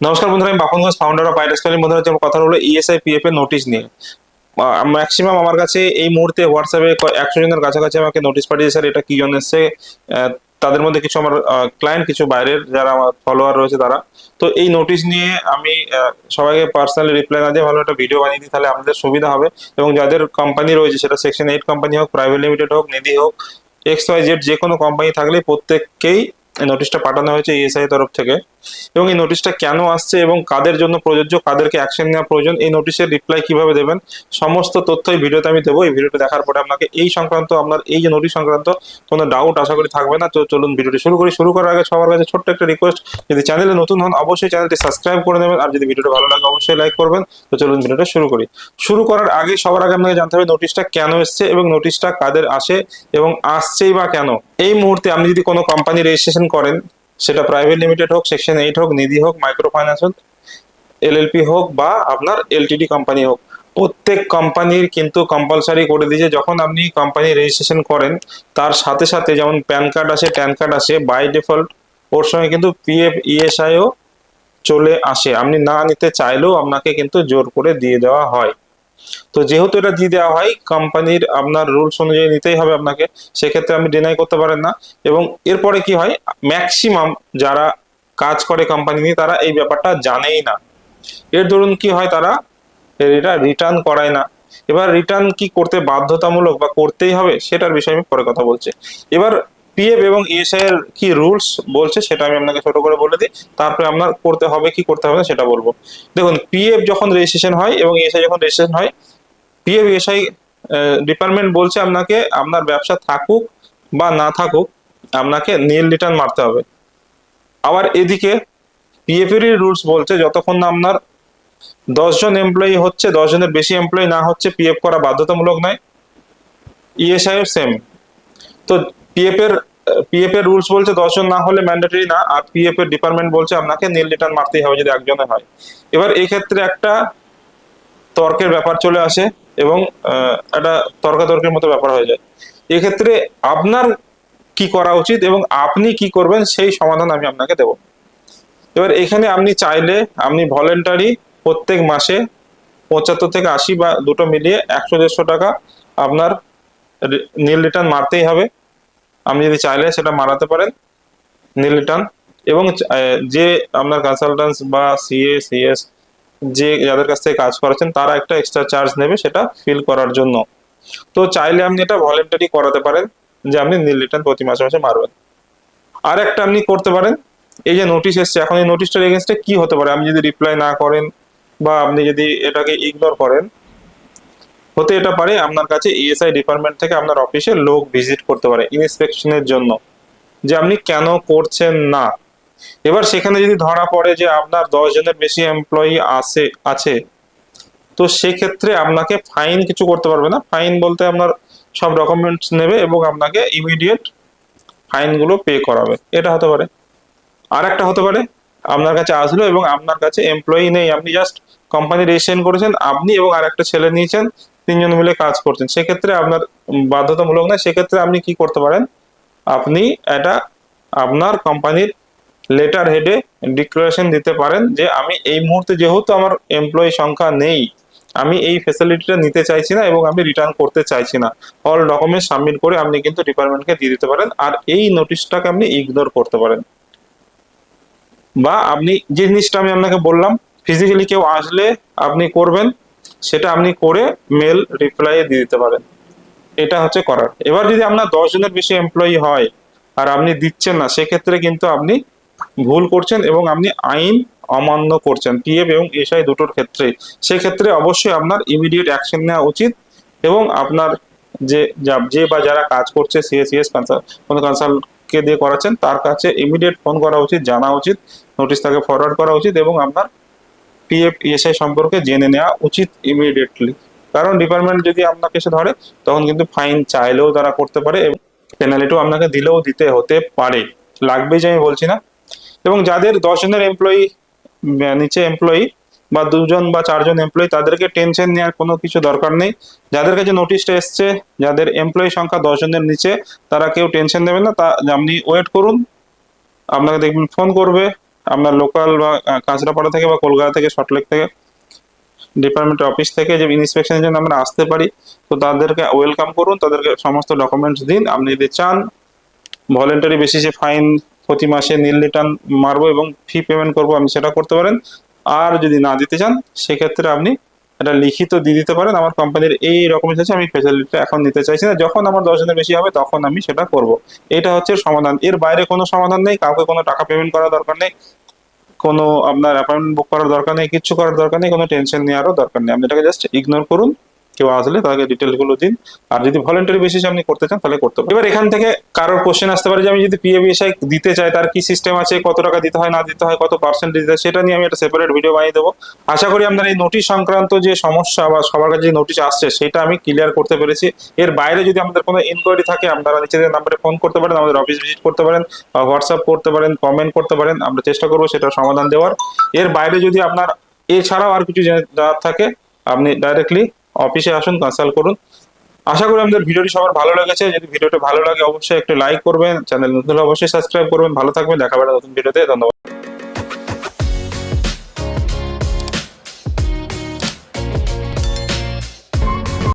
নমস্কার বন্ধুরা, আমি Bapan Ghosh founder of Aidas family বন্ধুরা যে আমার কথা হলো ইএসআই পিএফ এর নোটিশ নিয়ে। ম্যাক্সিমাম আমার কাছে এই মুহূর্তে হোয়াটসঅ্যাপে একশো জনের কাছাকাছি আমাকে নোটিশ পাঠিয়েছে স্যার। এটা কি জন্য এসছে? তাদের মধ্যে কিছু আমার ক্লায়েন্ট কিছু বাইরের যারা আমার ফলোয়ার রয়েছে তারা। তো এই নোটিশ নিয়ে আমি সবাইকে পার্সোনালি রিপ্লাই না দিয়ে ভালো একটা ভিডিও বানিয়ে দিই, তাহলে আপনাদের সুবিধা হবে। এবং যাদের কোম্পানি রয়েছে, সেটা সেকশন এইট কোম্পানি হোক প্রাইভেট লিমিটেড হোক, নিধি হোক এক্স ওয়াই জেড যে কোনো কোম্পানি থাকলে প্রত্যেককেই নোটিশটা পাঠানো হয়েছে ইএসআই তরফ থেকে। এবং এই নোটিশটা কেন আসছে এবং কাদের জন্য প্রযোজ্য, কাদেরকে অ্যাকশন নেওয়া প্রয়োজন, এই নোটিশের রিপ্লাই কীভাবে দেবেন, সমস্ত তথ্য এই ভিডিওতে আমি দেবো। এই ভিডিওটা দেখার পরে আপনাকে এই সংক্রান্ত, আপনার এই যে নোটিশ সংক্রান্ত কোনো ডাউট আশা করি থাকবে না। তো চলুন ভিডিওটি শুরু করি। শুরু করার আগে সবার কাছে ছোট্ট একটা রিকোয়েস্ট যদি চ্যানেলে নতুন হন, অবশ্যই চ্যানেলটি সাবস্ক্রাইব করে নেবেন। আর যদি ভিডিওটা ভালো লাগে, অবশ্যই লাইক করবেন। তো চলুন ভিডিওটা শুরু করি। শুরু করার আগে সবার আগে আপনাকে জানতে হবে নোটিশটা কেন এসছে এবং নোটিশটা কাদের আসে এবং আসছেই বা কেন। এই মুহূর্তে আপনি যদি কোনো কোম্পানি রেজিস্ট্রেশন করেন, সেটা প্রাইভেট লিমিটেড হোক সেকশন এইট হোক, নিধি হোক মাইক্রো ফাইন্যান্স হোক এলএলপি হোক বা আপনার এলটিডি কোম্পানি হোক, প্রত্যেক কোম্পানির কিন্তু কম্পালসারি করে দিয়েছে যখন আপনি কোম্পানি রেজিস্ট্রেশন করেন, তার সাথে সাথে যেমন প্যান কার্ড আসে প্যান কার্ড আসে বাই ডিফল্ট ওর সঙ্গে কিন্তু পিএফ ইএসআইও চলে আসে। আপনি না নিতে চাইলেও আপনাকে কিন্তু জোর করে দিয়ে দেওয়া হয়। তো যেহেতু এটা দিয়ে দেওয়া হয় কোম্পানির আপনার রুলস অনুযায়ী নিতেই হবে আপনাকে, সেক্ষেত্রে আপনি ডিনাই করতে পারেন না। এবং এরপরে কি হয় ম্যাক্সিমাম যারা কাজ করে কোম্পানি নিয়ে, তারা এই ব্যাপারটা জানেই না। এর দরুন কি হয় তারা এটা রিটার্ন করায় না। এবার রিটার্ন কি করতে বাধ্যতামূলক বা করতেই হবে, সেটার বিষয়ে আমি পরে কথা বলছি। এবার পিএফ এবং ইএসআই এর কি রুলস বলছে সেটা আমি আপনাকে ছোট করে বলে দিই। তারপরে আপনার করতে হবে, কি করতে হবে সেটা বলব। দেখুন পিএফ যখন রেজিস্ট্রেশন হয় এবং ইএসআই যখন রেজিস্ট্রেশন হয় পিএফ ইএসআই ডিপার্টমেন্ট বলছে আপনাকে আপনার ব্যবসা থাকুক বা না থাকুক, আপনাকে নীল রিটার্ন মারতে হবে। আবার এদিকে পিএফ এর রুলস বলছে, যতক্ষণ না আপনার দশজন এমপ্লয়ি হচ্ছে, দশ জনের বেশি এমপ্লয়ি না হচ্ছে পিএফ করা বাধ্যতামূলক নয়। ইএসআই সেম তো পিএফ এর পিএফ এর রুলস বলছে দশজন না হলে ম্যান্ডেটরি না, আর পিএফ এর ডিপার্টমেন্ট বলছে আপনাকে নীল রিটার্ন মারতেই হবে যদি একজনে হয়। এবার এই ক্ষেত্রে একটা তর্কের ব্যাপার চলে আসে এবং একটা তর্কাতর্কের মতো ব্যাপার হয়ে যায়। এক্ষেত্রে আপনার কি করা উচিত এবং আপনি কি করবেন সেই সমাধান আমি আপনাকে দেব। এবার এখানে আপনি চাইলে, আপনি ভলেন্টারি প্রত্যেক মাসে পঁচাত্তর থেকে আশি বা দুটো মিলিয়ে একশো দেড়শো টাকা আপনার নীল রিটার্ন মারতেই হবে। আপনি যদি চাইলে সেটা মারাতে পারেন, নীল রিটার্ন এবং যে আপনার কনসালটেন্স বা সিএ সিএস যে যাদের কাছ থেকে কাজ করাচ্ছেন, তারা একটা এক্সট্রা চার্জ নেবে সেটা ফিল করার জন্য। তো চাইলে আপনি এটা ভলেন্টারি করাতে পারেন, যে আপনি নীল রিটার্ন প্রতি মাসে মাসে মারবেন। আর একটা আপনি করতে পারেন, এই যে নোটিশ এসছে, এখন এই নোটিশটার এগেনস্টে কি হতে পারে? আপনি যদি রিপ্লাই না করেন বা আপনি যদি এটাকে ইগনোর করেন হতে এটা পারে, আপনার কাছে ইএসআই ডিপার্টমেন্ট থেকে আপনার অফিসে লোক ভিজিট করতে পারে ইন্সপেকশনের জন্য। যে আপনি কেন করছেন না? এবার সেখানে যদি ধরা পড়ে যে আপনার দশ জনের বেশি এমপ্লয়ি আছে আছে, তো সেক্ষেত্রে আপনাকে ফাইন কিছু করতে পারবে না। ফাইন বলতে আপনার সব ডকুমেন্টস নেবে এবং আপনাকে ইমিডিয়েট ফাইনগুলো পে করাবে। এটা হতে পারে। আর একটা হতে পারে, আপনার কাছে আসলো এবং আপনার কাছে এমপ্লয়ি নেই, আপনি জাস্ট কোম্পানি রেজিস্ট্রেশন করেছেন, আপনি এবং আরেকটা ছেলে নিয়েছেন তিনজন মিলে কাজ করছেন। সেক্ষেত্রে আপনার বাধ্যতামূলক নয়, সেক্ষেত্রে আপনি কি করতে পারেন? আপনি এটা আপনার কোম্পানির লেটার হেডে ডিক্লারেশন দিতে পারেন যে, আমি এই মুহূর্তে যেহেতু আমার এমপ্লয়ি সংখ্যা নেই, আমি এই ফেসিলিটিটা নিতে চাইছি না এবং আমি রিটার্ন করতে চাইছি না। অল ডকুমেন্ট সাবমিট করে আপনি কিন্তু ডিপার্টমেন্টকে দিয়ে দিতে পারেন আর এই নোটিশটাকে আপনি ইগনোর করতে পারেন। বা আপনি যে জিনিসটা আমি আপনাকে বললাম ফিজিক্যালি কেউ আসলে আপনি করবেন সেটা আপনি করে মেল রিপ্লাই দিয়ে দিতে পারেন। এটা হচ্ছে করার। এবার যদি আপনার দশ জনের বেশি এমপ্লয়ি হয় আর আপনি দিচ্ছেন না, সেক্ষেত্রে কিন্তু আপনি ভুল করছেন এবং আপনি আইন অমান্য করছেন। পিএফ এবং এসআই দুটোর ক্ষেত্রে। সেক্ষেত্রে অবশ্যই আপনার ইমিডিয়েট অ্যাকশন নেওয়া উচিত এবং আপনার যে যা- যে বা যারা কাজ করছে সিএসিএস কোনো কনসাল্টকে দিয়ে করাচ্ছেন, তার কাছে ইমিডিয়েট ফোন করা উচিত, জানা উচিত নোটিশ তাকে ফরওয়ার্ড করা উচিত এবং আপনার পিএফ ইএসআই সম্পর্কে জেনে নেওয়া উচিত ইমিডিয়েটলি কারণ ডিপার্টমেন্ট যদি আপনাকে এসে ধরে, তখন কিন্তু ফাইন চাইলেও তারা করতে পারে এবং পেনাল্টিও আপনাকে দিলেও দিতে হতে পারে। লাগবে যে আমি বলছি না। এবং যাদের দশ জনের এমপ্লয়ি নিচে এমপ্লয়ি বা দুজন বা চারজন এমপ্লয়ি তাদেরকে টেনশন নেওয়ার কোনো কিছু দরকার নেই। যাদের কাছে নোটিশটা এসছে, যাদের এমপ্লয়ি সংখ্যা দশ জনের নিচে, তারা কেউ টেনশন নেবে না। তা, আপনি ওয়েট করুন। আপনাকে দেখবেন ফোন করবে। আপনার লোকাল বা কাঁচরাপাড়া থেকে বা কলকাতা থেকে সল্টলেক থেকে ডিপার্টমেন্ট অফিস থেকে যে ইন্সপেকশনের জন্য আমরা আসতে পারি, তো তাদেরকে ওয়েলকাম করুন, তাদেরকে সমস্ত ডকুমেন্টস দিন, আপনি যদি চান ভলেন্টারি বেসিসে ফাইন প্রতি মাসে নীল রিটার্ন মারবো এবং ফি পেমেন্ট করব, আপনি সেটা করতে পারেন। আর যদি না দিতে চান, সেক্ষেত্রে আপনি এটা লিখিত দিয়ে দিতে পারেন। আমার কোম্পানির এই রকম হচ্ছে আমি ফেসিলিটিটা এখন নিতে চাইছি না। যখন আমার দশ বেশি হবে, তখন আমি সেটা করব। এটা হচ্ছে সমাধান। এর বাইরে কোনো সমাধান নেই। কাউকে কোনো টাকা পেমেন্ট করার দরকার নেই। কোনো আপনার অ্যাপয়েন্টমেন্ট বুক করার দরকার নেই। কিচ্ছু করার দরকার নেই। কোনো টেনশন নেওয়ারও দরকার নেই। আপনি এটাকে জাস্ট ইগনোর করুন। কেউ আসলে তাকে ডিটেলসগুলো দিন। আর যদি ভলেন্টারি বেসিস আপনি করতে চান, তাহলে করতে পারেন। এবার এখান থেকে কারোর কোশ্চেন আসতে পারে যে, আমি যদি পিএবিএসআই দিতে চাই, তার কি সিস্টেম আছে, কত টাকা দিতে হয়, না দিতে হয়, কত পার্সেন্টেজ দিতে হয়, সেটা নিয়ে আমি একটা সেপারেট ভিডিও বানিয়ে দেবো। আশা করি আপনার এই নোটিশ সংক্রান্ত যে সমস্যা বা সবার কাছে যে নোটিশ আসছে, সেটা আমি ক্লিয়ার করতে পেরেছি। এর বাইরে যদি আমাদের কোনো ইনকোয়ারি থাকে, আপনারা নিচেদের নাম্বারে ফোন করতে পারেন, আমাদের অফিস ভিজিট করতে পারেন, বা হোয়াটসঅ্যাপ করতে পারেন কমেন্ট করতে পারেন, আমরা চেষ্টা করব সেটা সমাধান দেওয়ার। এর বাইরে যদি আপনার, এছাড়াও আর কিছু জানার থাকে, আপনি ডাইরেক্টলি অফিসে আসুন কনসাল্ট করুন। আশা করি আমাদের ভিডিওটি সবার ভালো লেগেছে। যদি ভিডিওটা ভালো লাগে, অবশ্যই একটু লাইক করবেন। চ্যানেল নতুন অবশ্যই সাবস্ক্রাইব করবেন। ভালো থাকবেন। দেখা নতুন ভিডিওতে। ধন্যবাদ।